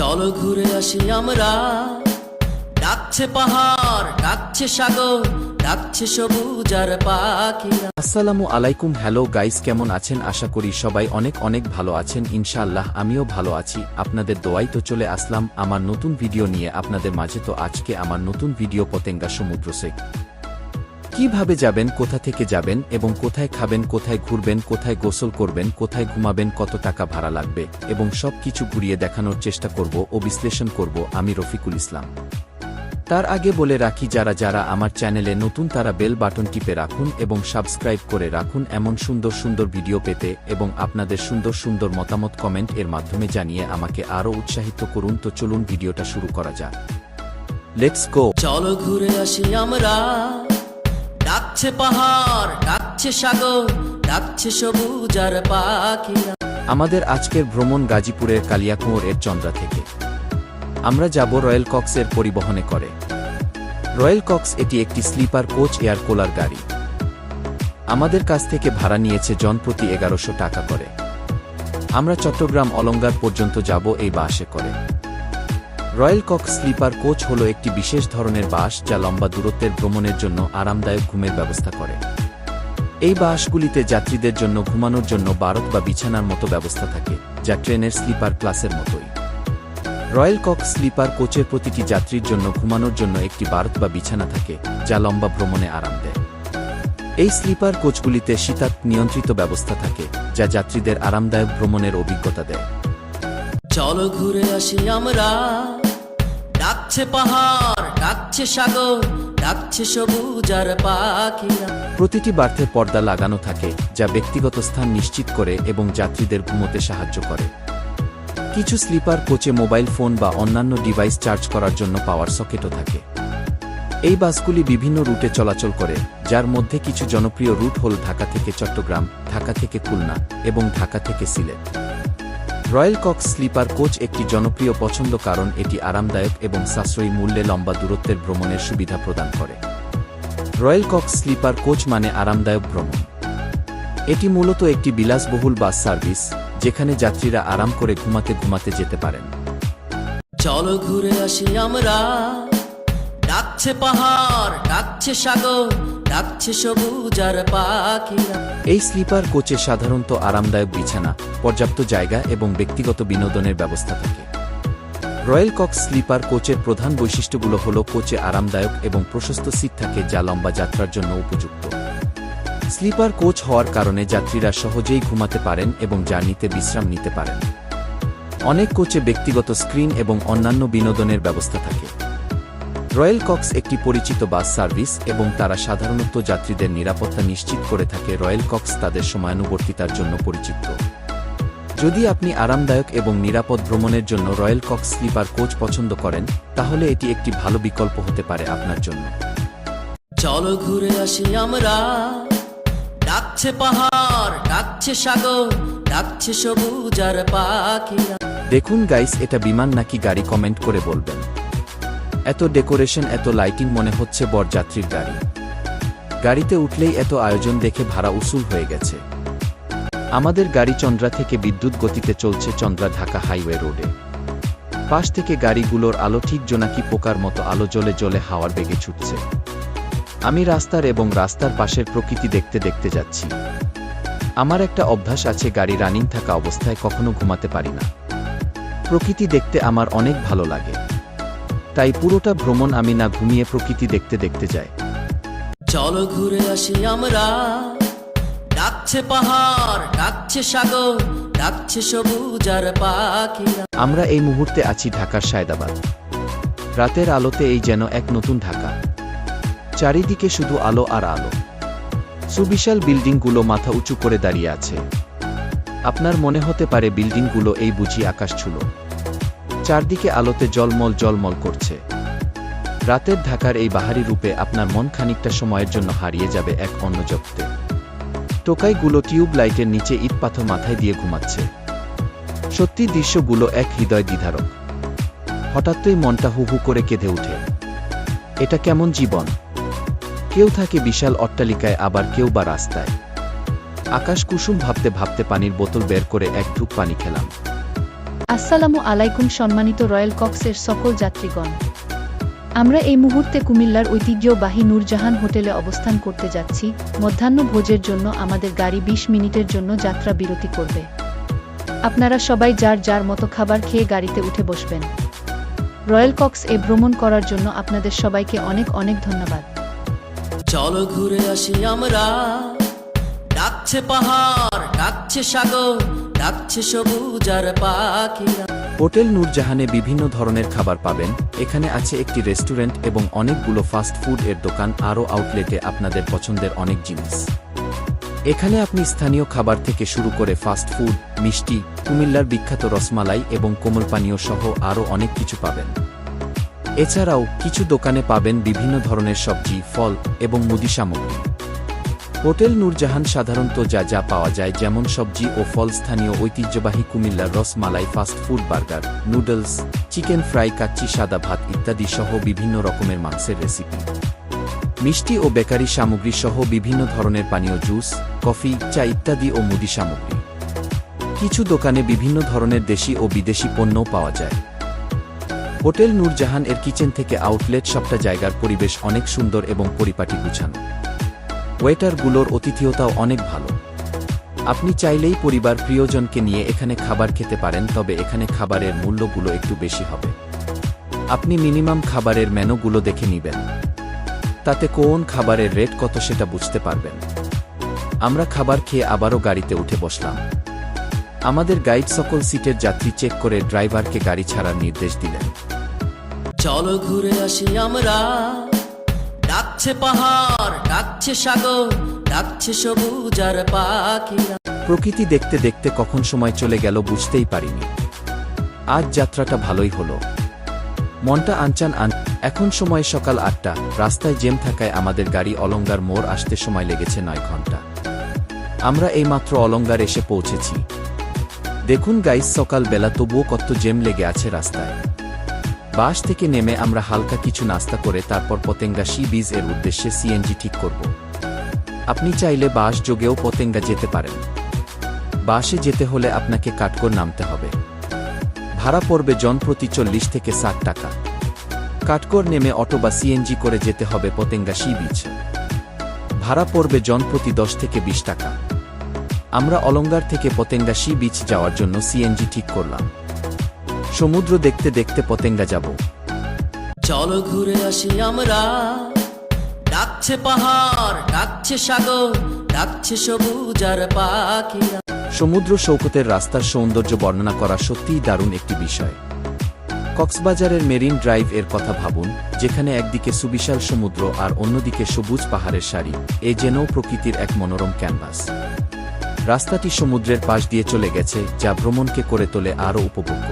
চলো ঘুরে আসি আমরা। ডাকছে পাহাড়, ডাকছে সাগর, ডাকছে সবুজ আর পাখিরা আসসালামু আলাইকুম, হ্যালো গাইস, কেমন আছেন? আশা করি সবাই অনেক অনেক ভালো আছেন। ইনশাআল্লাহ আমিও ভালো আছি। আপনাদের দোয়াই তো চলে আসলাম। আমার নতুন ভিডিও নিয়ে আপনাদের মাঝে তো আজকে আমার নতুন ভিডিও পতেঙ্গা সমুদ্র সেক। কীভাবে যাবেন, কোথা থেকে যাবেন এবং কোথায় খাবেন, কোথায় ঘুরবেন, কোথায় গোসল করবেন, কোথায় ঘুমাবেন, কত টাকা ভাড়া লাগবে এবং সব কিছু ঘুরিয়ে দেখানোর চেষ্টা করব ও বিশ্লেষণ করব আমি রফিকুল ইসলাম। তার আগে বলে রাখি, যারা যারা আমার চ্যানেলে নতুন তারা বেল বাটন টিপে রাখুন এবং সাবস্ক্রাইব করে রাখুন এমন সুন্দর সুন্দর ভিডিও পেতে এবং আপনাদের সুন্দর সুন্দর মতামত কমেন্ট এর মাধ্যমে জানিয়ে আমাকে আরও উৎসাহিত করুন। তো চলুন ভিডিওটা শুরু করা যাক। লেটস গো চলো ঘুরে আসি আমরা। ডাকছে পাহাড়, ডাকছে সাগর, ডাকছে সবুজ আর পাখিরা আমাদের আজকের ভ্রমণ গাজীপুরের কালিয়াকুঁড় এর চন্দ্রা থেকে। আমরা যাব রয়্যাল কক্সের পরিবহনে করে। রয়্যাল কক্স এটি একটি স্লিপার কোচ এয়ার কোলার গাড়ি। আমাদের কাছ থেকে ভাড়া নিয়েছে জনপ্রতি এগারোশো টাকা করে। আমরা চট্টগ্রাম অলঙ্গার পর্যন্ত যাব এই বাসে করে। রয়্যাল কক স্লিপার কোচ হল একটি বিশেষ ধরনের বাস যা লম্বা দূরত্বের ভ্রমণের জন্য আরামদায়ক ঘুমের ব্যবস্থা করে। এই বাসগুলিতে যাত্রীদের জন্য ঘুমানোর জন্য বারত বা বিছানার মতো ব্যবস্থা থাকে, যা ট্রেনের স্লিপার ক্লাসের মতোই। রয়্যাল কক স্লিপার কোচের প্রতিটি যাত্রীর জন্য ঘুমানোর জন্য একটি বারত বা বিছানা থাকে, যা লম্বা ভ্রমণে আরাম দেয়। এই স্লিপার কোচগুলিতে শীতাত নিয়ন্ত্রিত ব্যবস্থা থাকে, যা যাত্রীদের আরামদায়ক ভ্রমণের অভিজ্ঞতা দেয়। চলো ঘুরে আসি আমরা। ডাকছে পাহাড়, ডাকছে সাগর, ডাকছে সবুজ আর পাখিরা। প্রতিটি বার্থে পর্দা লাগানো থাকে, যা ব্যক্তিগত স্থান নিশ্চিত করে এবং যাত্রীদের ঘুমোতে সাহায্য করে। কিছু স্লিপার, কোচে মোবাইল ফোন বা অন্যান্য ডিভাইস চার্জ করার জন্য পাওয়ার সকেটও থাকে। এই বাসগুলি বিভিন্ন রুটে চলাচল করে, যার মধ্যে কিছু জনপ্রিয় রুট হল ঢাকা থেকে চট্টগ্রাম, ঢাকা থেকে খুলনা এবং ঢাকা থেকে Sylhet. Royal Cox sleeper coach একটি জনপ্রিয় পছন্দ কারণ এটি আরামদায়ক এবং সাশ্রয়ী মূল্যে লম্বা দূরত্বের ভ্রমণের সুবিধা প্রদান করে। রয়্যাল কক্স স্লিপার কোচ মানে আরামদায়ক ভ্রমণ। এটি মূলত একটি বিলাসবহুল বাস সার্ভিস, যেখানে যাত্রীরা আরাম করে ঘুমাতে ঘুমাতে যেতে পারেন। চলো ঘুরে আসি আমরা। ডাকছে পাহাড়, ডাকছে সাগর এই স্লিপার কোচে সাধারণত আরামদায়ক বিছানা, পর্যাপ্ত জায়গা এবং ব্যক্তিগত বিনোদনের ব্যবস্থা থাকে। রয়্যাল কক্স স্লিপার কোচের প্রধান বৈশিষ্ট্যগুলো হল কোচে আরামদায়ক এবং প্রশস্ত সিট থাকে যা লম্বা যাত্রার জন্য উপযুক্ত। স্লিপার কোচ হওয়ার কারণে যাত্রীরা সহজেই ঘুমাতে পারেন এবং জার্নিতে বিশ্রাম নিতে পারেন। অনেক কোচে ব্যক্তিগত স্ক্রিন এবং অন্যান্য বিনোদনের ব্যবস্থা থাকে। রয়্যাল কক্স একটি পরিচিত বাস সার্ভিস এবং তারা সাধারণত যাত্রীদের নিরাপত্তা নিশ্চিত করে থাকে। রয়্যাল কক্স তাদের সময়ানুবর্তিতার জন্য পরিচিত। যদি আপনি আরামদায়ক এবং নিরাপদ ভ্রমণের জন্য রয়্যাল কক্স স্লিপার কোচ পছন্দ করেন তাহলে এটি একটি ভালো বিকল্প হতে পারে আপনার জন্য। চলো ঘুরে আসি আমরা। ডাকছে পাহাড় ডাকছে সাগর ডাকছে সবুজ আর পাখিরা দেখুন গাইস এটা বিমান নাকি গাড়ি কমেন্ট করে বলবেন। এত ডেকোরেশন, এত লাইটিং মনে হচ্ছে বরযাত্রীর গাড়ি। গাড়িতে উঠলেই এত আয়োজন দেখে ভাড়া উসুল হয়ে গেছে। আমাদের গাড়ি চন্দ্রা থেকে বিদ্যুৎ গতিতে চলছে চন্দ্রা ঢাকা হাইওয়ে রোডে। পাশ থেকে গাড়িগুলোর আলো ঠিক জোনাকি পোকার মতো আলো জ্বলে জ্বলে হাওয়ার বেগে ছুটছে। আমি রাস্তার এবং রাস্তার পাশের প্রকৃতি দেখতে দেখতে যাচ্ছি। আমার একটা অভ্যাস আছে গাড়ি রানিং থাকা অবস্থায় কখনো ঘুমাতে পারি না। প্রকৃতি দেখতে আমার অনেক ভালো লাগে। তাই পুরোটা ভ্রমণ আমি না ঘুমিয়ে প্রকৃতি দেখতে দেখতে যাই। চলো ঘুরে আসি আমরা। ডাকছে পাহাড় ডাকছে সাগর ডাকছে সবুজ আর পাখিরা আমরা এই মুহূর্তে আছি ঢাকার সায়দাবাদ। রাতের আলোতে এই যেন এক নতুন ঢাকা। চারিদিকে শুধু আলো আর আলো। সুবিশাল বিল্ডিংগুলো মাথা উঁচু করে দাঁড়িয়ে আছে। আপনার মনে হতে পারে বিল্ডিংগুলো এই বুঝি আকাশ ছুল। চারদিকে আলোতে জলমল জলমল করছে। রাতের ঢাকার এই বাহারি রূপে আপনার মন খানিকটা সময়ের জন্য হারিয়ে যাবে এক অন্য জগতে। টোকাইগুলো টিউব লাইটের নিচে ইট পাথর মাথায় দিয়ে ঘুমাচ্ছে। সত্যি দৃশ্যগুলো এক হৃদয় দ্বিধারক। হঠাৎই মনটা হু হু করে কেঁদে ওঠে। এটা কেমন জীবন? কেউ থাকে বিশাল অট্টালিকায়, আবার কেউ বা রাস্তায়। আকাশ কুসুম ভাবতে ভাবতে পানির বোতল বের করে এক ঢুক পানি খেলাম। আসসালামু আলাইকুম সম্মানিত রয়্যাল কক্সের সকল যাত্রীগণ। আমরা এই মুহূর্তে কুমিল্লার ঐতিহ্যবাহী নূরজাহান হোটেলে অবস্থান করতে যাচ্ছি। মধ্যাহ্ন ভোজের জন্য আমাদের গাড়ি ২০ মিনিটের জন্য যাত্রা বিরতি করবে। আপনারা সবাই যার যার মতো খাবার খেয়ে গাড়িতে উঠে বসবেন। রয়্যাল কক্স এ ভ্রমণ করার জন্য আপনাদের সবাইকে অনেক অনেক ধন্যবাদ। চলো ঘুরে আসি আমরা। ডাকছে পাহাড়, ডাকছে সাগর ডাকছে সবুজ আর পাখিরা। হোটেল নূরজাহানে বিভিন্ন ধরনের খাবার পাবেন। এখানে আছে একটি রেস্টুরেন্ট এবং অনেকগুলো ফাস্ট ফুড এর দোকান আরও আউটলেটে আপনাদের পছন্দের অনেক জিনিস। এখানে আপনি স্থানীয় খাবার থেকে শুরু করে ফাস্ট ফুড, মিষ্টি, কুমিল্লার বিখ্যাত রসমালাই এবং কোমল পানীয় সহ আরও অনেক কিছু পাবেন। এছাড়াও কিছু দোকানে পাবেন বিভিন্ন ধরনের সবজি, ফল এবং মুদি সামগ্রী হোটেল নূরজাহান সাধারণত যা যা পাওয়া যায়, যেমন সবজি ও ফল, স্থানীয় ঐতিহ্যবাহী কুমিল্লার rasmalai fast food burger, noodles, chicken fry, kacchi সাদা ভাত ইত্যাদি সহ বিভিন্ন রকমের মাংসের রেসিপি। মিষ্টি ও বেকারি সামগ্রী সহ বিভিন্ন ধরনের পানীয় জুস, কফি, চা ইত্যাদি ও মুদি সামগ্রী। কিছু দোকানে বিভিন্ন ধরনের দেশি ও বিদেশি পণ্যও পাওয়া যায়। হোটেল নূরজাহান এর কিচেন থেকে আউটলেট সবটা জায়গার পরিবেশ অনেক সুন্দর এবং পরিপাটি গুছানো। ওয়েটারগুলোর অতিথিয়তাও অনেক ভালো। আপনি চাইলেই পরিবার প্রিয়জনকে নিয়ে এখানে খাবার খেতে পারেন, তবে এখানে খাবারের মূল্যগুলো একটু বেশি হবে। আপনি মিনিমাম খাবারের মেনুগুলো দেখে নেবেন। তাতে কোন খাবারের রেট কত সেটা বুঝতে পারবেন। আমরা খাবার খেয়ে আবারও গাড়িতে উঠে বসলাম। আমাদের গাইড সকল সিটের যাত্রী চেক করে ড্রাইভারকে গাড়ি ছাড়ার নির্দেশ দিলেন। চলো ঘুরে আসি আমরা। ডাকছে পাহাড় ডাকছে সাগর, ডাকছে সবুজ আর পাখিরা প্রকৃতি দেখতে দেখতে কখন সময় চলে গেল বুঝতেই পারিনি। আজ যাত্রাটা ভালোই হলো। মনটা আনচান আন এখন সময় সকাল আটটা, রাস্তায় জেম থাকায় আমাদের গাড়ি অলঙ্গার মোড় আসতে সময় লেগেছে নয় ঘণ্টা। আমরা এইমাত্র অলঙ্গার এসে পৌঁছেছি। দেখুন গাইস সকাল বেলা তবুও কত জেম লেগে আছে রাস্তায়। বাস থেকে নেমে আমরা হালকা কিছু নাস্তা করে তারপর পতেঙ্গা সি বিজ এর উদ্দেশ্যে সিএনজি ঠিক করব। আপনি চাইলে বাস যোগেও পতেঙ্গা যেতে পারেন। বাসে যেতে হলে আপনাকে কাঠগড় নামতে হবে। ভাড়া পড়বে জন প্রতি চল্লিশ থেকে ষাট টাকা। কাঠগড় নেমে অটো বা সিএনজি করে যেতে হবে পতেঙ্গা সি বিচ। ভাড়া পড়বে জন প্রতি দশ থেকে বিশ টাকা। আমরা অলঙ্গার থেকে পতেঙ্গা সি বিচ যাওয়ার জন্য সিএনজি ঠিক করলাম। সমুদ্র দেখতে দেখতে পতেঙ্গা যাব। চলো ঘুরে আসি আমরা। ডাকছে পাহাড় ডাকছে সাগর ডাকছে সবুজ আর পাখিরা সমুদ্র সৌকতের রাস্তার সৌন্দর্য বর্ণনা করা সত্যিই দারুণ একটি বিষয়। কক্সবাজারের মেরিন ড্রাইভ এর কথা ভাবুন যেখানে একদিকে সুবিশাল সমুদ্র আর অন্যদিকে সবুজ পাহাড়ের সারি এ যেন প্রকৃতির এক মনোরম ক্যানভাস। রাস্তাটি সমুদ্রের পাশ দিয়ে চলে গেছে যা ভ্রমণকে করে তোলে আরও উপভোগ্য।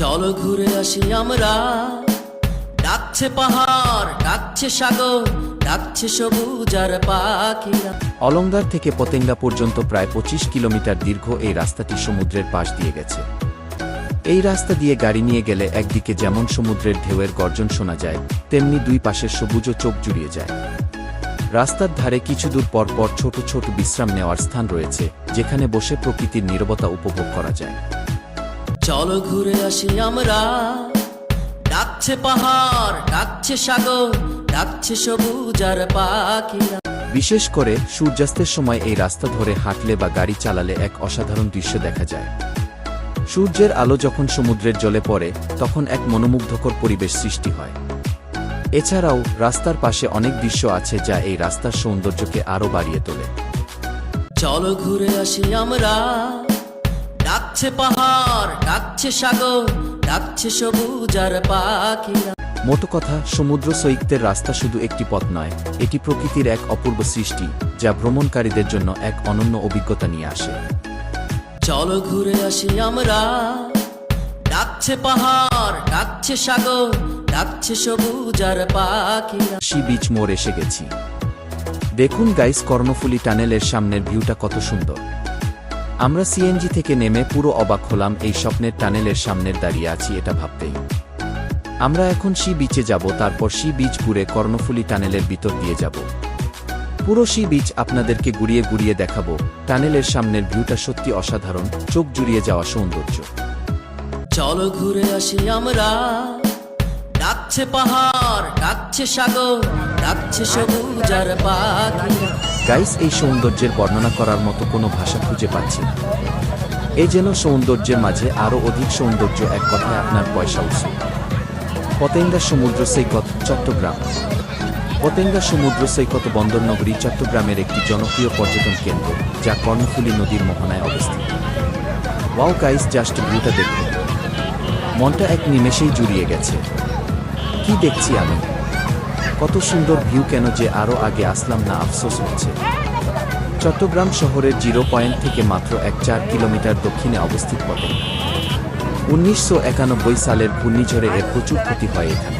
চলো ঘুরে আসি আমরা। ডাকছে পাহাড়, ডাকছে সাগর, ডাকছে সবুজ আর পাখিরা। অলঙ্গার থেকে পতেঙ্গা পর্যন্ত প্রায় পঁচিশ কিলোমিটার দীর্ঘ এই রাস্তাটি সমুদ্রের পাশ দিয়ে গেছে। এই রাস্তা দিয়ে গাড়ি নিয়ে গেলে একদিকে যেমন সমুদ্রের ঢেউয়ের গর্জন শোনা যায়, তেমনি দুই পাশের সবুজও চোখ জুড়িয়ে যায়। রাস্তার ধারে কিছু দূর পর পর ছোট ছোট বিশ্রাম নেওয়ার স্থান রয়েছে, যেখানে বসে প্রকৃতির নীরবতা উপভোগ করা যায়। চলো ঘুরে আসি আমরা। ডাকছে পাহাড় ডাকছে সাগর ডাকছে সবুজ আর পাখিরা বিশেষ করে সূর্যাস্তের সময় এই রাস্তা ধরে হাঁটলে বা গাড়ি চালালে এক অসাধারণ দৃশ্য দেখা যায়। সূর্যের আলো যখন সমুদ্রের জলে পড়ে তখন এক মনোমুগ্ধকর পরিবেশ সৃষ্টি হয়। এছাড়াও রাস্তার পাশে অনেক দৃশ্য আছে যা এই রাস্তার সৌন্দর্যকে আরও বাড়িয়ে তোলে। চলো ঘুরে আসি আমরা। ডাকছে পাহাড় ডাকছে সাগর ডাকছে সবুজ আর পাখিরা মোটো কথা সমুদ্র সৈকতের রাস্তা শুধু একটি পথ নয় এটি প্রকৃতির এক অপূর্ব সৃষ্টি যা ভ্রমণকারীদের জন্য এক অনন্য অভিজ্ঞতা নিয়ে আসে। চলো ঘুরে আসি আমরা। ডাকছে পাহাড় ডাকছে সাগর ডাকছে সবুজ আর পাখিরা সি বিচ মোড় এসে গেছি। দেখুন গাইস কর্ণফুলি টানেলের সামনের ভিউটা কত সুন্দর। আমরা সিএনজি থেকে নেমে পুরো অবাক হলাম, এই স্বপ্নের টানেলের সামনের দাঁড়িয়ে আছি এটা ভাবতেই। আমরা এখন সি বিচে যাব, তারপর সি বিচ ঘুরে কর্ণফুলি টানেলের ভিতর দিয়ে যাব। পুরো সি বিচ আপনাদেরকে ঘুরিয়ে ঘুরিয়ে দেখাবো, টানেলের সামনের ভিউটা সত্যি অসাধারণ, চোখ জুড়িয়ে যাওয়া সৌন্দর্য। চলো ঘুরে আসি আমরা, ডাকছে পাহাড়, ডাকছে সাগর, ডাকছে সবুজ আর পাখি। গাইস এই সৌন্দর্যের বর্ণনা করার মতো কোনো ভাষা খুঁজে পাচ্ছি না। এ যেন সৌন্দর্যের মাঝে আরও অধিক সৌন্দর্য এক কথায় আপনার পয়সা উৎসব পতেঙ্গা সমুদ্র সৈকত, চট্টগ্রাম। পতেঙ্গা সমুদ্র সৈকত বন্দরনগরী চট্টগ্রামের একটি জনপ্রিয় পর্যটন কেন্দ্র, যা কর্ণফুলী নদীর মোহনায় অবস্থিত। ওয়াও গাইস জাস্ট ভিউটা দেখুন। মনটা এক নিমেষেই জুড়িয়ে গেছে। কি দেখছি আমি? কত সুন্দর ভিউ কেন যে আরও আগে আসলাম না আফসোস হচ্ছে। চট্টগ্রাম শহরের জিরো পয়েন্ট থেকে মাত্র এক চার কিলোমিটার দক্ষিণে অবস্থিত পতেঙ্গা উনিশশো একানব্বই সালের ঘূর্ণিঝড়ে এর প্রচুর ক্ষতি হয় এখানে।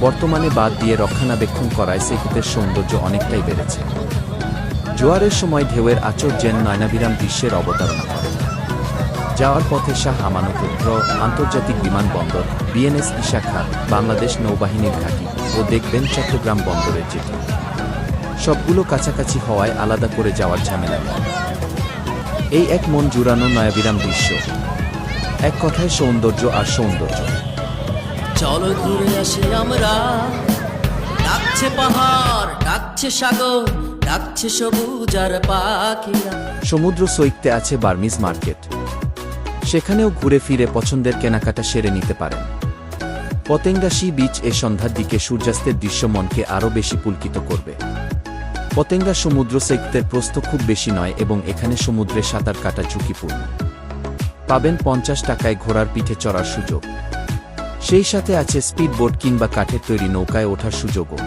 বর্তমানে বাদ দিয়ে রক্ষণাবেক্ষণ করায় সেকুতের সৌন্দর্য অনেকটাই বেড়েছে। জোয়ারের সময় ঢেউয়ের আচর যেন নয়নাবিরাম দৃশ্যের অবতারণা করে। যাওয়ার পথে শাহ আমানতুর আন্তর্জাতিক বিমানবন্দর, বিএনএস, ইশাখা, বাংলাদেশ নৌবাহিনীর ঘাঁটি। ও দেখবেন চট্টগ্রাম বন্দরের জেটি সবগুলো কাছাকাছি হওয়ায় আলাদা করে যাওয়ার ঝামেলা নেই। এই এক মন জুড়ানো নয়াবিরাম দৃশ্য। এক কথায় সৌন্দর্য আর সৌন্দর্য। চলো ঘুরে আসি আমরা। ডাকছে পাহাড় ডাকছে সাগর ডাকছে সবুজ আর পাখিরা সমুদ্র সৈকতে আছে বার্মিজ মার্কেট। সেখানেও ঘুরে ফিরে পছন্দের কেনাকাটা সেরে নিতে পারেন। পতেঙ্গা সি বিচ এ সন্ধ্যার দিকে সূর্যাস্তের দৃশ্য মনকে আরও বেশি পুলকিত করবে। পতেঙ্গা সমুদ্র সৈকতের প্রস্থ খুব বেশি নয় এবং এখানে সমুদ্রে সাঁতার কাটা ঝুঁকিপূর্ণ। পাবেন পঞ্চাশ টাকায় ঘোড়ার পিঠে চড়ার সুযোগ। সেই সাথে আছে স্পিড বোট কিংবা কাঠের তৈরি নৌকায় ওঠার সুযোগও।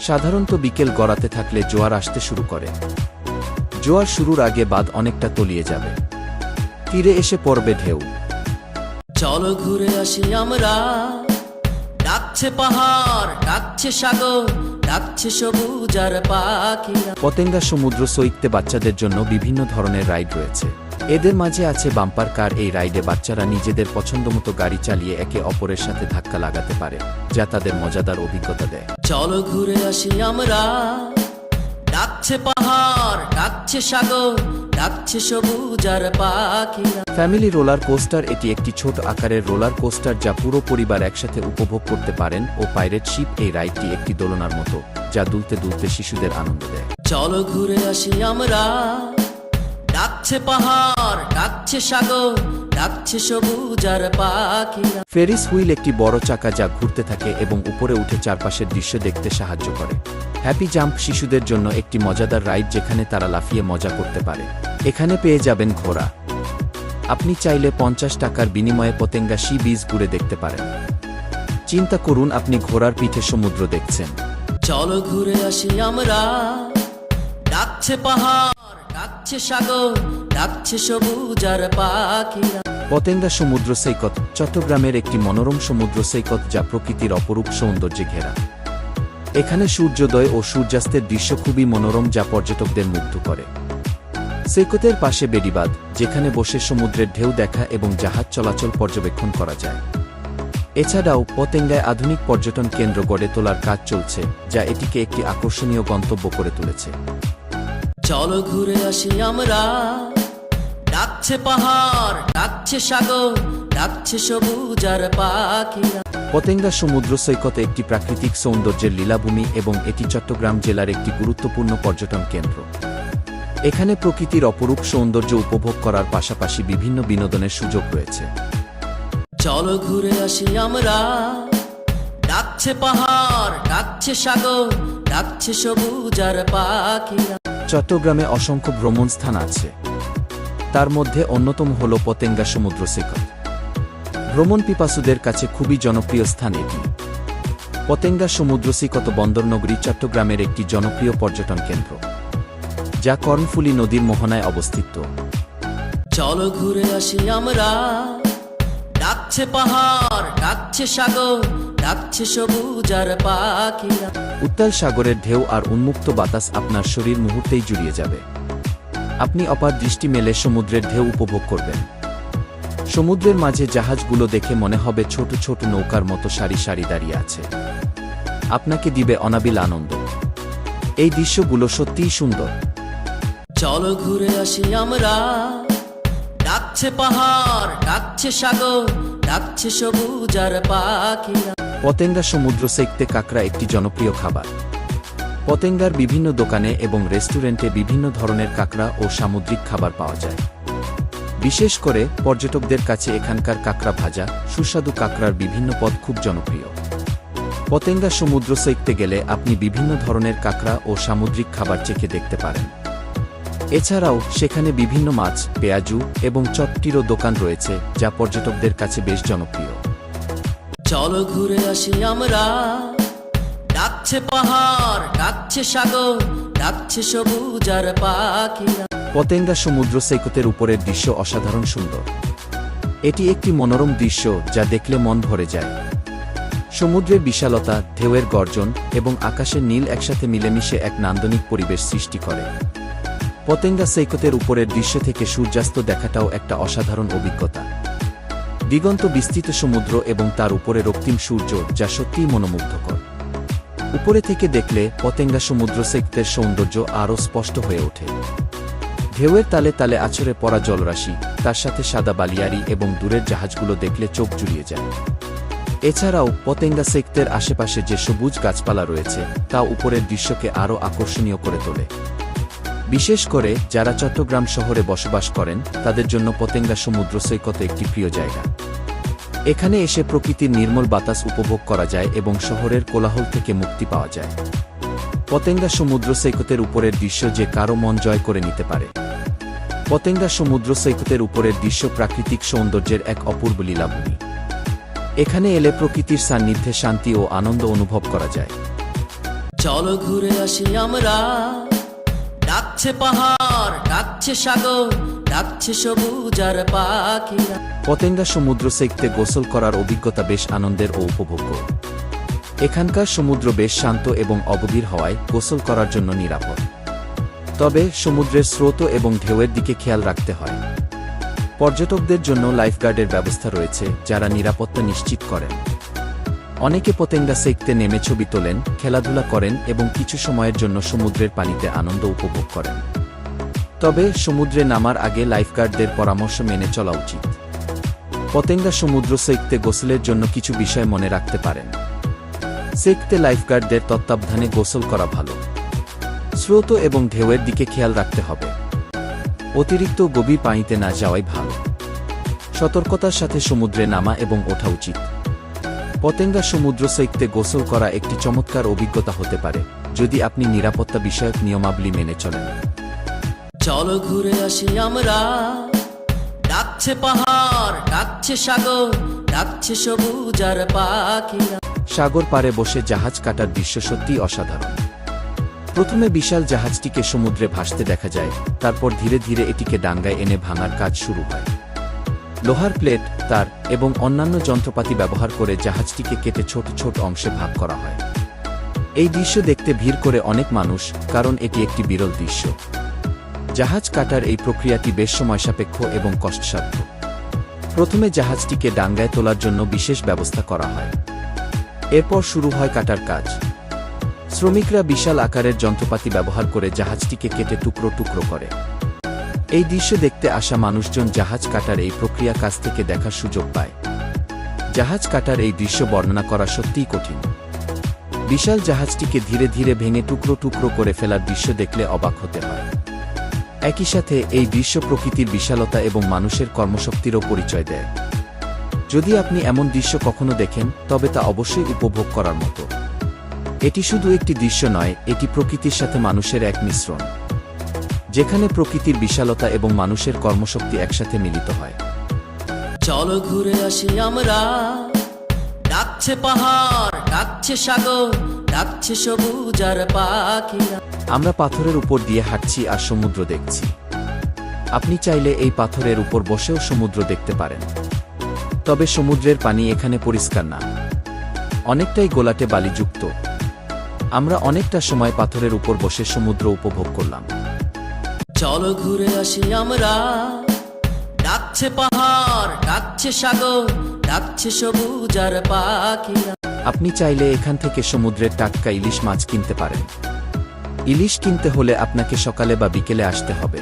সাধারণত বিকেল গড়াতে থাকলে জোয়ার আসতে শুরু করে। জোয়ার শুরুর আগে বাদ অনেকটা তলিয়ে যাবে। তীরে এসে পড়বে ঢেউ। চলো ঘুরে আসি আমরা। ডাকছে পাহাড় ডাকছে সাগর ডাকছে সবুজ আর পাখিরা পতেঙ্গা সমুদ্র সৈকতে বাচ্চাদের জন্য বিভিন্ন ধরনের রাইড রয়েছে। এদের মাঝে আছে বাম্পার কার এই রাইডে বাচ্চারা নিজেদের পছন্দমতো গাড়ি চালিয়ে একে অপরের সাথে ধাক্কা লাগাতে পারে যা তাদের মজাদার অভিজ্ঞতা দেয়। চলো ঘুরে আসি আমরা। ডাকছে পাহাড় ডাকছে সাগর ডাকছে সবুজ আর পাখিরা ফ্যামিলি রোলার কোস্টার এটি একটি ছোট আকারের রোলার কোস্টার যা পুরো পরিবার একসাথে উপভোগ করতে পারেন ও পাইরেট শিপ এই রাইডটি একটি দোলনার মতো যা দুলতে দুলতে শিশুদের আনন্দ দেয়। চলো ঘুরে আসি আমরা। ডাকছে পাহাড় ডাকছে সাগর ডাকছে সবুজ আর পাখিরা ফেরিস হুইল একটি বড় চাকা যা ঘুরতে থাকে এবং উপরে উঠে চারপাশের দৃশ্য দেখতে সাহায্য করে। হ্যাপি জাম্প শিশুদের জন্য একটি মজাদার রাইড যেখানে তারা লাফিয়ে মজা করতে পারে। এখানে পেয়ে যাবেন ঘোড়া। আপনি চাইলে পঞ্চাশ টাকার বিনিময়ে পতেঙ্গা সি বীজ ঘুরে দেখতে পারেন। চিন্তা করুন আপনি ঘোড়ার পিঠে সমুদ্র দেখছেন। চলো ঘুরে আসি আমরা। ডাকছে পাহাড় ডাকছে সাগর, ডাকছে সবুজ আর পাখিরা পতেঙ্গা সমুদ্র সৈকত, চট্টগ্রামের একটি মনোরম সমুদ্র সৈকত যা প্রকৃতির অপরূপ সৌন্দর্যে ঘেরা। এখানে সূর্যোদয় ও সূর্যাস্তের দৃশ্য খুবই মনোরম যা পর্যটকদের মুগ্ধ করে। সৈকতের পাশে বেডিবাদ যেখানে বসে সমুদ্রের ঢেউ দেখা এবং জাহাজ চলাচল পর্যবেক্ষণ করা যায়। এছাড়াও পতেঙ্গায় আধুনিক পর্যটন কেন্দ্র গড়ে তোলার কাজ চলছে, যা এটিকে একটি আকর্ষণীয় গন্তব্য করে তুলেছে। চলো ঘুরে আসি আমরা। ডাকছে পাহাড় ডাকছে সাগর ডাকছে সবুজ আর পাখিরা পতেঙ্গা সমুদ্র সৈকত একটি প্রাকৃতিক সৌন্দর্যের লীলাভূমি এবং এটি চট্টগ্রাম জেলার একটি গুরুত্বপূর্ণ পর্যটন কেন্দ্র। এখানে প্রকৃতির অপরূপ সৌন্দর্য উপভোগ করার পাশাপাশি বিভিন্ন বিনোদনের সুযোগ রয়েছে। চলো ঘুরে আসি আমরা। ডাকছে পাহাড় ডাকছে সাগর ডাকছে সবুজ আর পাখিরা চট্টগ্রামে অসংখ্য ভ্রমণ স্থান আছে। তার মধ্যে অন্যতম হল পতেঙ্গা সমুদ্র সৈকত ভ্রমণ পিপাসুদের কাছে খুবই জনপ্রিয় স্থান এটি। পতেঙ্গা সমুদ্র সৈকত বন্দরনগরী চট্টগ্রামের একটি জনপ্রিয় পর্যটন কেন্দ্র, যা কর্ণফুলী নদীর মোহনায় অবস্থিত। চলো ঘুরে আসি আমরা। ডাকছে পাহাড়, ডাকছে সাগর ডাকছে সবুজ আর পাখিরা উত্তাল সাগরের ঢেউ আর উন্মুক্ত বাতাস আপনার শরীর মুহূর্তেই জুড়িয়ে যাবে। আপনি অপার দৃষ্টি মেলে সমুদ্রের ঢেউ উপভোগ করবেন। সমুদ্রের মাঝে জাহাজগুলো দেখে মনে হবে ছোট ছোট নৌকার মতো সারি সারি দাঁড়িয়ে আছে। আপনাকে দিবে অনাবিল আনন্দ। এই দৃশ্যগুলো সত্যিই সুন্দর। চলো ঘুরে আসি আমরা। ডাকছে ডাকছে পাহাড় ডাকছে সাগর ডাকছে সবুজ আর পাখিরা পতেঙ্গা সমুদ্র সেকতে কাঁকড়া একটি জনপ্রিয় খাবার। পতেঙ্গার বিভিন্ন দোকানে এবং রেস্টুরেন্টে বিভিন্ন ধরনের কাঁকড়া ও সামুদ্রিক খাবার পাওয়া যায়। বিশেষ করে পর্যটকদের কাছে এখানকার কাঁকড়া ভাজা, সুস্বাদু কাঁকড়ার বিভিন্ন পদ খুব জনপ্রিয়। পতেঙ্গা সমুদ্র সেকতে গেলে আপনি বিভিন্ন ধরনের কাঁকড়া ও সামুদ্রিক খাবার চেখে দেখতে পারেন। এছাড়াও সেখানে বিভিন্ন মাছ, পেঁয়াজু এবং চটটিরও দোকান রয়েছে, যা পর্যটকদের কাছে বেশ জনপ্রিয়। চলো ঘুরে আসি আমরা। ডাকছে পাহাড়, ডাকছে সাগর, ডাকছে সবুজ আর পাখিরা পতেঙ্গা সমুদ্র সৈকতের উপরের দৃশ্য অসাধারণ সুন্দর। এটি একটি মনোরম দৃশ্য যা দেখলে মন ভরে যায়। সমুদ্রের বিশালতা, ঢেউয়ের গর্জন এবং আকাশের নীল একসাথে মিলেমিশে এক নান্দনিক পরিবেশ সৃষ্টি করে। পতেঙ্গা সৈকতের উপরের দৃশ্য থেকে সূর্যাস্ত দেখাটাও একটা অসাধারণ অভিজ্ঞতা। দিগন্ত বিস্তৃত সমুদ্র এবং তার উপরে রক্তিম সূর্য, যা সত্যিই মনোমুগ্ধকর। উপরে থেকে দেখলে পতেঙ্গা সমুদ্র সৈকতের সৌন্দর্য আরও স্পষ্ট হয়ে ওঠে। ঢেউয়ের তালে তালে আছড়ে পড়া জলরাশি, তার সাথে সাদা বালিয়ারি এবং দূরের জাহাজগুলো দেখলে চোখ জুড়িয়ে যায়। এছাড়াও পতেঙ্গা সেক্তের আশেপাশে যে সবুজ গাছপালা রয়েছে, তা উপরের দৃশ্যকে আরও আকর্ষণীয় করে তোলে। বিশেষ করে যারা চট্টগ্রাম শহরে বসবাস করেন, তাদের জন্য পতেঙ্গা সমুদ্র সৈকত একটি প্রিয় জায়গা। এখানে এসে প্রকৃতির নির্মল বাতাস উপভোগ করা যায় এবং শহরের কোলাহল থেকে মুক্তি পাওয়া যায়। পতেঙ্গা সমুদ্র সৈকতের উপরের দৃশ্য যে কারও মন জয় করে নিতে পারে। পতেঙ্গা সমুদ্র সৈকতের উপরের দৃশ্য প্রাকৃতিক সৌন্দর্যের এক অপূর্ব লীলাভূমি। এখানে এলে প্রকৃতির সান্নিধ্যে শান্তি ও আনন্দ অনুভব করা যায়। চলো ঘুরে আসি আমরা। ডাকছে পাহাড়, ডাকছে সাগর ডাকছে সবুজ আর পাখিরা। পতেঙ্গা সমুদ্র সৈকতে গোসল করার অভিজ্ঞতা বেশ আনন্দের ও উপভোগ্য। এখানকার সমুদ্র বেশ শান্ত এবং অবধীর হওয়ায় গোসল করার জন্য নিরাপদ। তবে সমুদ্রের স্রোত এবং ঢেউয়ের দিকে খেয়াল রাখতে হয়। পর্যটকদের জন্য লাইফগার্ডের ব্যবস্থা রয়েছে, যারা নিরাপত্তা নিশ্চিত করেন। অনেকে পতেঙ্গা সেকতে নেমে ছবি তোলেন, খেলাধুলা করেন এবং কিছু সময়ের জন্য সমুদ্রের পানিতে আনন্দ উপভোগ করেন। তবে সমুদ্রে নামার আগে লাইফগার্ডদের পরামর্শ মেনে চলা উচিত। পতেঙ্গা সমুদ্র সেকতে গোসলের জন্য কিছু বিষয় মনে রাখতে পারেন। সেকতে লাইফগার্ডদের তত্ত্বাবধানে গোসল করা ভালো। স্রোত এবং ঢেউয়ের দিকে খেয়াল রাখতে হবে। অতিরিক্ত গভীর পানিতে না যাওয়াই ভালো। সতর্কতার সাথে সমুদ্রে নামা এবং ওঠা উচিত। পতেঙ্গা সমুদ্র সৈকতে গোসল করা একটি চমৎকার অভিজ্ঞতা হতে পারে, যদি আপনি নিরাপত্তা বিষয়ক নিয়মাবলী মেনে চলেন। চলো ঘুরে আসি আমরা। ডাকছে পাহাড়, ডাকছে সাগর, ডাকছে সবুজ আর পাখিরা সাগর পারে বসে জাহাজ কাটার দৃশ্য সত্যি অসাধারণ। প্রথমে বিশাল জাহাজটিকে সমুদ্রে ভাসতে দেখা যায়, তারপর ধীরে ধীরে এটিকে ডাঙ্গায় এনে ভাঙার কাজ শুরু হয়। লোহার প্লেট, তার এবং অন্যান্য যন্ত্রপাতি ব্যবহার করে জাহাজটিকে কেটে ছোট ছোট অংশে ভাগ করা হয়। এই দৃশ্য দেখতে ভিড় করে অনেক মানুষ, কারণ এটি একটি বিরল দৃশ্য। জাহাজ কাটার এই প্রক্রিয়াটি বেশ সময়সাপেক্ষ এবং কষ্টসাধ্য। প্রথমে জাহাজটিকে ডাঙ্গায় তোলার জন্য বিশেষ ব্যবস্থা করা হয়। এরপর শুরু হয় কাটার কাজ। শ্রমিকরা বিশাল আকারের যন্ত্রপাতি ব্যবহার করে জাহাজটিকে কেটে টুকরো টুকরো করে। এই দৃশ্য দেখতে আসা মানুষজন জাহাজ কাটার এই প্রক্রিয়া কাছ থেকে দেখার সুযোগ পায়। জাহাজ কাটার এই দৃশ্য বর্ণনা করা সত্যিই কঠিন। বিশাল জাহাজটিকে ধীরে ধীরে ভেঙে টুকরো টুকরো করে ফেলার দৃশ্য দেখলে অবাক হতে হয়। একই সাথে এই দৃশ্য প্রকৃতির বিশালতা এবং মানুষের কর্মশক্তিরও পরিচয় দেয়। যদি আপনি এমন দৃশ্য কখনো দেখেন, তবে তা অবশ্যই উপভোগ করার মতো। এটি শুধু একটি দৃশ্য নয়, এটি প্রকৃতির সাথে মানুষের এক মিশ্রণ। যেখানে প্রকৃতির বিশালতা এবং মানুষের কর্মশক্তি একসাথে মিলিত হয়। চলো ঘুরে আসি আমরা। ডাকছে পাহাড়, ডাকছে সাগর, ডাকছে সবুজ আর পাখিরা আমরা পাথরের উপর দিয়ে হাঁটছি আর সমুদ্র দেখছি। আপনি চাইলে এই পাথরের উপর বসেও সমুদ্র দেখতে পারেন। তবে সমুদ্রের পানি এখানে পরিষ্কার না। অনেকটাই গোলাটে বালিযুক্ত। আমরা অনেকটা সময় পাথরের উপর বসে সমুদ্র উপভোগ করলাম। চলো ঘুরে আসি আমরা। ডাকছে পাহাড় ডাকছে সাগর ডাকছে সবুজ আর পাখিরা। আপনি চাইলে এখান থেকে সমুদ্রের টাটকা ইলিশ মাছ কিনতে পারেন। ইলিশ কিনতে হলে আপনাকে সকালে বা বিকেলে আসতে হবে।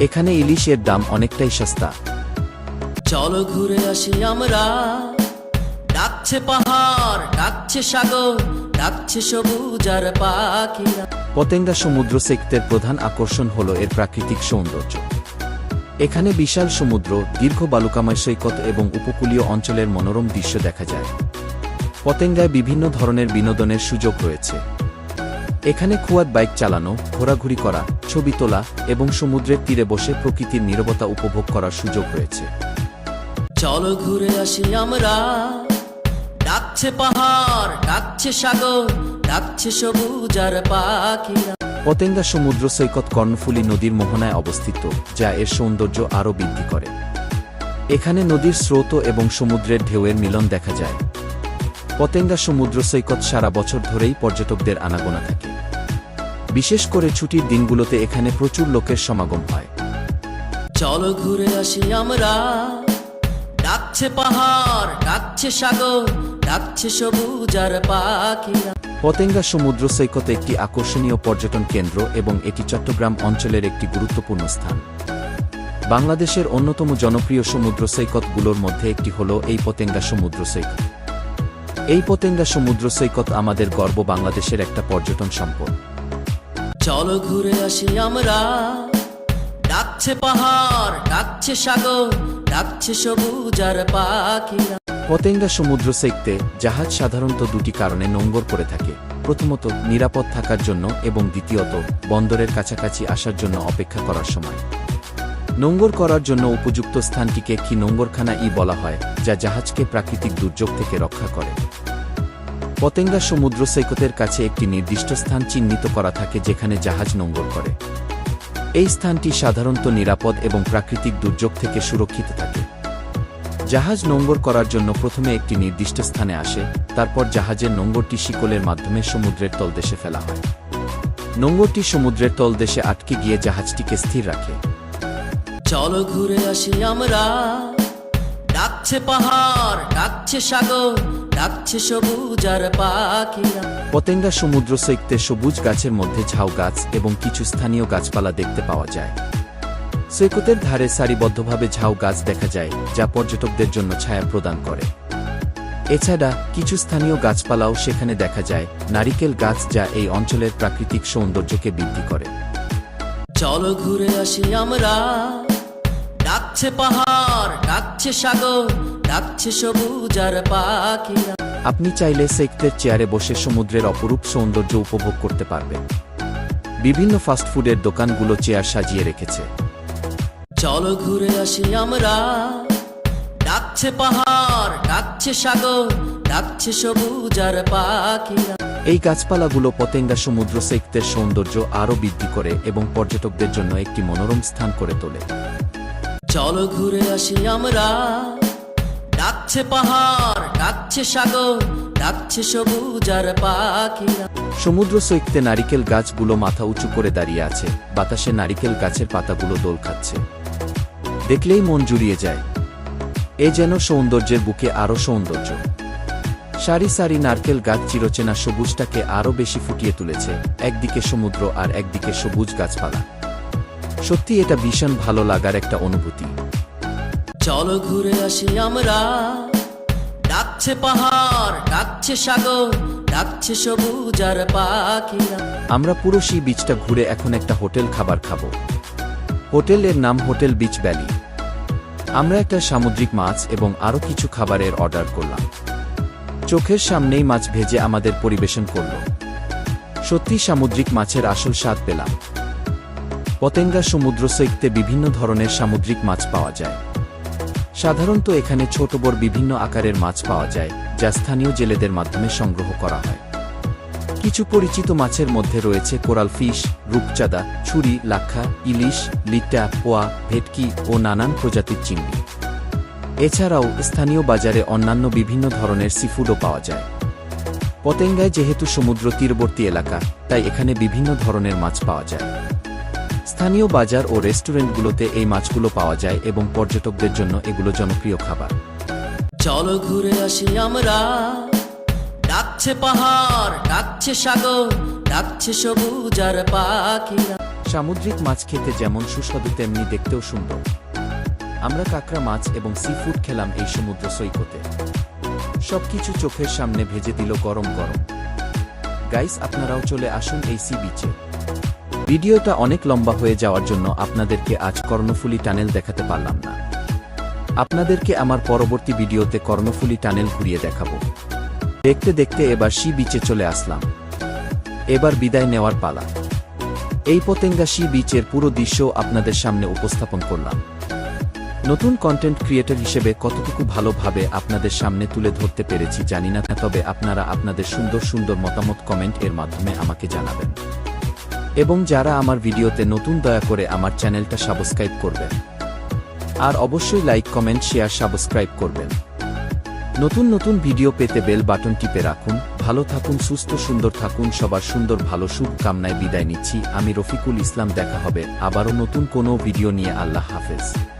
এখানে ইলিশের দাম অনেকটাই সস্তা। চলো ঘুরে আসি আমরা। ডাকছে পাহাড় ডাকছে সাগর ডাকছে সবুজ আর পাখিরা। পতেঙ্গা সমুদ্র সেক্তের প্রধান আকর্ষণ হল এর প্রাকৃতিক সৌন্দর্য। এখানে বিশাল সমুদ্র দীর্ঘ বালুকাময় সৈকত এবং উপকূলীয় অঞ্চলের মনোরম দৃশ্য দেখা যায়। পতেঙ্গায় বিভিন্ন ধরনের বিনোদনের সুযোগ রয়েছে। এখানে খুয়াদ বাইক চালানো ঘোরাঘুরি করা ছবি তোলা এবং সমুদ্রের তীরে বসে প্রকৃতির নীরবতা উপভোগ করার সুযোগ রয়েছে। চলো ঘুরে আসি আমরা। ডাকছে পাহাড় ডাকছে সাগর ডাকছে সবুজ আর পাখিরা। পতেঙ্গা সমুদ্র সৈকত কর্ণফুলী নদীর মোহনায় অবস্থিত যা এর সৌন্দর্য আরও বৃদ্ধি করে। এখানে নদীর স্রোত এবং সমুদ্রের ঢেউয়ের মিলন দেখা যায়। পতেঙ্গা সমুদ্র সৈকত সারা বছর ধরেই পর্যটকদের আনাগোনা থাকে। বিশেষ করে ছুটির দিনগুলোতে এখানে প্রচুর লোকের সমাগম হয়। চলো ঘুরে আসি আমরা। ডাকছে পাহাড় ডাকছে সাগর ডাকছে সবুজ আর পাখিরা পতেঙ্গা সমুদ্র সৈকত একটি আকর্ষণীয় পর্যটন কেন্দ্র এবং এটি চট্টগ্রাম অঞ্চলের একটি গুরুত্বপূর্ণ স্থান। বাংলাদেশের অন্যতম জনপ্রিয় সমুদ্র সৈকতগুলোর মধ্যে একটি হল এই পতেঙ্গা সমুদ্র সৈকত। এই পতেঙ্গা সমুদ্র সৈকত আমাদের গর্ব বাংলাদেশের একটা পর্যটন সম্পদ। চলো ঘুরে আসি আমরা। ডাকছে পাহাড়, ডাকছে সাগর, ডাকছে সবুজ আর পাখিরা পতেঙ্গা সমুদ্র সৈকতে জাহাজ সাধারণত দুটি কারণে নোঙ্গর করে থাকে। প্রথমত, নিরাপদ থাকার জন্য এবং দ্বিতীয়ত, বন্দরের কাছাকাছি আসার জন্য অপেক্ষা করার সময়। নোঙ্গর করার জন্য উপযুক্ত স্থানটিকে কি নোঙ্গরখানা ই বলা হয়, যা জাহাজকে প্রাকৃতিক দুর্যোগ থেকে রক্ষা করে। পতেঙ্গা সমুদ্র সৈকতের কাছে একটি নির্দিষ্ট স্থান চিহ্নিত করা থাকে যেখানে জাহাজ নোঙ্গর করে। এই স্থানটি সাধারণত নিরাপদ এবং প্রাকৃতিক দুর্যোগ থেকে সুরক্ষিত থাকে। জাহাজ নোঙ্গর করার জন্য প্রথমে একটি নির্দিষ্ট স্থানে আসে, তারপর জাহাজের নোঙ্গরটি শিকলের মাধ্যমে সমুদ্রের তলদেশে ফেলা হয়। নোঙ্গরটি সমুদ্রের তলদেশে আটকে গিয়ে জাহাজটিকে স্থির রাখে। চলো ঘুরে আসি আমরা। ডাকছে পাহাড়, ডাকছে সাগর ডাকছে সবুজ আর পাখিরা। পতেঙ্গা সমুদ্র সৈকতে সবুজ গাছের মধ্যে ঝাউ গাছ এবং কিছু স্থানীয় গাছপালা দেখতে পাওয়া যায়। সৈকতের ধারে সারিবদ্ধভাবে ঝাউ গাছ দেখা যায় যা পর্যটকদের জন্য ছায়া প্রদান করে। এছাড়া কিছু স্থানীয় গাছপালাও সেখানে দেখা যায় নারিকেল গাছ যা এই অঞ্চলের প্রাকৃতিক সৌন্দর্যকে বৃদ্ধি করে। চলো ঘুরে আসি আমরা। ডাকছে পাহাড় ডাকছে সাগর ডাকছে সবুজ আর পাখিরা আপনি চাইলে সেক্টের চেয়ারে বসে সমুদ্রের অপরূপ সৌন্দর্য উপভোগ করতে পারবেন। বিভিন্ন ফাস্টফুডের দোকানগুলো চেয়ার সাজিয়ে রেখেছে। চলো ঘুরে আসি আমরা। ডাকছে পাহাড় ডাকছে সাগর ডাকছে সবুজ আর পাখিরা এই গাছপালাগুলো পতেঙ্গা সমুদ্র সেক্টের সৌন্দর্য আরও বৃদ্ধি করে এবং পর্যটকদের জন্য একটি মনোরম স্থান করে তোলে। চলো ঘুরে আসি আমরা। ডাকছে পাহাড়, ডাকছে সাগর, ডাকছে সবুজ আর পাখিরা সমুদ্র সৈকতে নারিকেল গাছগুলো মাথা উঁচু করে দাঁড়িয়ে আছে। বাতাসে নারিকেল গাছের পাতাগুলো দোল খাচ্ছে। দেখলেই মন জুড়িয়ে যায়। এ যেন সৌন্দর্যের বুকে আরও সৌন্দর্য। সারি সারি নারকেল গাছ চিরচেনা সবুজটাকে আরও বেশি ফুটিয়ে তুলেছে। একদিকে সমুদ্র আর একদিকে সবুজ গাছপালা। সত্যি এটা ভীষণ ভালো লাগার একটা অনুভূতি। চলো ঘুরে আসি আমরা। ডাকছে পাহাড় ডাকছে সাগর ডাকছে সবুজ আর পাখিরা আমরা পুরো সেই বিচটা ঘুরে এখন একটা হোটেল খাবার খাব। হোটেলের নাম হোটেল বিচ ভ্যালি। আমরা একটা সামুদ্রিক মাছ এবং আরও কিছু খাবারের অর্ডার করলাম। চোখের সামনেই মাছ ভেজে আমাদের পরিবেশন করল। সত্যি সামুদ্রিক মাছের আসল স্বাদ পেলাম। পতেঙ্গা সমুদ্র সৈকতে বিভিন্ন ধরনের সামুদ্রিক মাছ পাওয়া যায়। সাধারণত এখানে ছোট বড় বিভিন্ন আকারের মাছ পাওয়া যায়, যা স্থানীয় জেলেদের মাধ্যমে সংগ্রহ করা হয়। কিছু পরিচিত মাছের মধ্যে রয়েছে কোরাল ফিশ, রূপচাঁদা, ছুরি, লাক্ষা, ইলিশ লিটা পোয়া, ভেটকি ও নানান প্রজাতির চিংড়ি। এছাড়াও স্থানীয় বাজারে অন্যান্য বিভিন্ন ধরনের সিফুডও পাওয়া যায়। পতেঙ্গায় যেহেতু সমুদ্র তীরবর্তী এলাকা, তাই এখানে বিভিন্ন ধরনের মাছ পাওয়া যায়। স্থানীয় বাজার ও রেস্টুরেন্টগুলোতে এই মাছগুলো পাওয়া যায় এবং পর্যটকদের জন্য এগুলো জনপ্রিয় খাবার। চলো ঘুরে আসি আমরা। ডাকছে পাহাড় ডাকছে সাগর ডাকছে সবুজ আর পাখিরা সামুদ্রিক মাছ খেতে যেমন সুস্বাদু তেমনি দেখতেও সুন্দর। আমরা কাঁকড়া মাছ এবং সি ফুড খেলাম এই সমুদ্র সৈকতে। সবকিছু চোখের সামনে ভেজে দিল গরম গরম। গাইস আপনারাও চলে আসুন এই সি বিচে ভিডিওটা অনেক লম্বা হয়ে যাওয়ার জন্য আপনাদেরকে আজ কর্ণফুলী টানেল দেখাতে পারলাম না। আপনাদেরকে আমার পরবর্তী ভিডিওতে কর্ণফুলী টানেল ঘুরিয়ে দেখাবো। দেখতে দেখতে এবার সি বিচে চলে আসলাম। এবার বিদায় নেওয়ার পালা। এই পতেঙ্গা সি বিচের পুরো দৃশ্য আপনাদের সামনে উপস্থাপন করলাম। নতুন কন্টেন্ট ক্রিয়েটর হিসেবে কতটুকু ভালোভাবে আপনাদের সামনে তুলে ধরতে পেরেছি জানি না, তবে আপনারা আপনাদের সুন্দর সুন্দর মতামত কমেন্ট এর মাধ্যমে আমাকে জানাবেন। এবং যারা আমার ভিডিওতে নতুন দয়া করে আমার চ্যানেলটা সাবস্ক্রাইব করবেন। আর অবশ্যই লাইক, কমেন্ট, শেয়ার, সাবস্ক্রাইব করবেন। নতুন নতুন ভিডিও পেতে বেল বাটন টিপে রাখুন। ভালো থাকুন, সুস্থ, সুন্দর থাকুন। সবার সুন্দর, ভালো শুভকামনায় বিদায় নিচ্ছি। আমি রফিকুল ইসলাম, দেখা হবে আবারও নতুন কোনো ভিডিও নিয়ে। আল্লাহ হাফেজ।